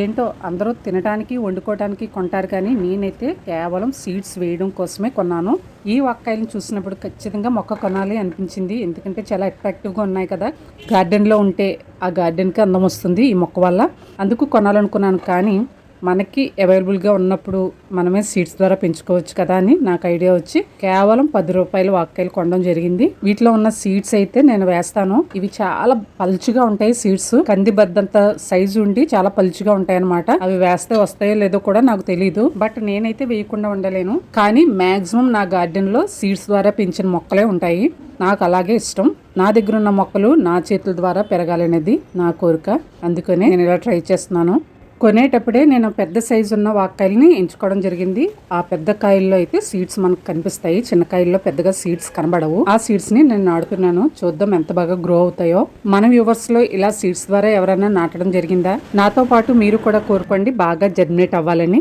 ఏంటో అందరూ తినడానికి వండుకోవడానికి కొంటారు కానీ నేనైతే కేవలం సీడ్స్ వేయడం కోసమే కొన్నాను. ఈ వక్కాయలను చూసినప్పుడు ఖచ్చితంగా మొక్క కొనాలి అనిపించింది. ఎందుకంటే చాలా అట్రాక్టివ్గా ఉన్నాయి కదా. గార్డెన్లో ఉంటే ఆ గార్డెన్కి అందం వస్తుంది ఈ మొక్క వల్ల. అందుకు కొనాలనుకున్నాను కానీ మనకి అవైలబుల్గా ఉన్నప్పుడు మనమే సీడ్స్ ద్వారా పెంచుకోవచ్చు కదా అని నాకు ఐడియా వచ్చి కేవలం పది రూపాయలు వాక్కాయలు కొనడం జరిగింది. వీటిలో ఉన్న సీడ్స్ అయితే నేను వేస్తాను. ఇవి చాలా పలుచుగా ఉంటాయి సీడ్స్. కంది బద్దంత సైజు ఉండి చాలా పలుచుగా ఉంటాయి అనమాట అవి వేస్తే వస్తాయో లేదో కూడా నాకు తెలియదు బట్ నేనైతే వేయకుండా ఉండలేను. కానీ మాక్సిమం నా గార్డెన్లో సీడ్స్ ద్వారా పెంచిన మొక్కలే ఉంటాయి. నాకు అలాగే ఇష్టం. నా దగ్గర ఉన్న మొక్కలు నా చేతుల ద్వారా పెరగాలనేది నా కోరిక. అందుకనే నేను ఇలా ట్రై చేస్తున్నాను. కొనేటప్పుడే నేను పెద్ద సైజు ఉన్న వాక్కాయల్ని ఎంచుకోవడం జరిగింది. ఆ పెద్ద కాయల్లో అయితే సీడ్స్ మనకు కనిపిస్తాయి. చిన్న కాయల్లో పెద్దగా సీడ్స్ కనబడవు. ఆ సీడ్స్ని నేను నాడుతున్నాను చూద్దాం ఎంత బాగా గ్రో అవుతాయో. మన వ్యూవర్స్లో ఇలా సీడ్స్ ద్వారా ఎవరైనా నాటడం జరిగిందా? నాతో పాటు మీరు కూడా కోరుకోండి. బాగా జర్మినేట్ అవ్వాలని.